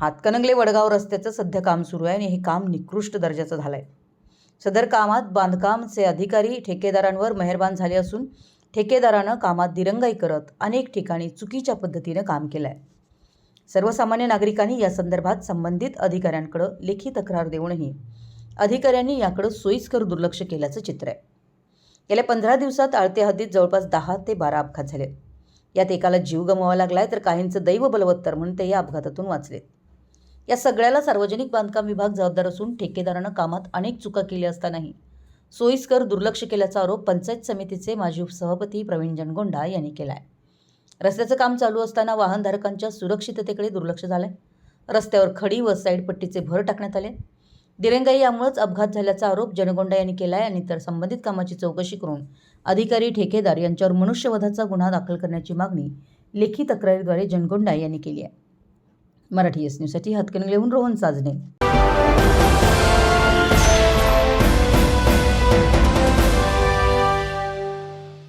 हातकणंगले वडगाव रस्त्याचं सध्या काम सुरू आहे आणि हे काम निकृष्ट दर्जाचं झालं आहे सदर कामात बांधकामचे अधिकारी ठेकेदारांवर मेहरबान झाले असून ठेकेदारानं कामात दिरंगाई करत अनेक ठिकाणी चुकीच्या पद्धतीनं काम केलं आहे सर्वसामान्य नागरिकांनी या संदर्भात संबंधित अधिकाऱ्यांकडं लेखी तक्रार देऊनही अधिकाऱ्यांनी याकडं सोयीस्कर दुर्लक्ष केल्याचं चित्र आहे. गेल्या पंधरा दिवसात आळते हद्दीत जवळपास दहा ते बारा अपघात झाले यात एकाला जीव गमवावा लागलाय तर काहींचं दैव बलवत्तर म्हणून ते या अपघातातून वाचलेत. या सगळ्याला सार्वजनिक बांधकाम विभाग जबाबदार असून ठेकेदारानं कामात अनेक चुका केल्या असतानाही. सोयीस्कर दुर्लक्ष केल्याचा आरोप पंचायत समितीचे माजी सभापती प्रवीण जनगोंडा यांनी केला आहे रस्त्याचं काम चालू असताना वाहनधारकांच्या सुरक्षिततेकडे दुर्लक्ष झालं आहे रस्त्यावर खडी व साईड पट्टीचे भर टाकण्यात आले. दिरंगाई यामुळेच अपघात झाल्याचा आरोप जनगोंडा यांनी केला आहे आणि तर संबंधित कामाची चौकशी करून अधिकारी ठेकेदार यांच्यावर मनुष्यवधाचा गुन्हा दाखल करण्याची मागणी लेखी तक्रारीद्वारे जनगोंडा यांनी केली आहे. मराठी एस न्यूजसाठी हातकणंगलेहून रोहन साजणे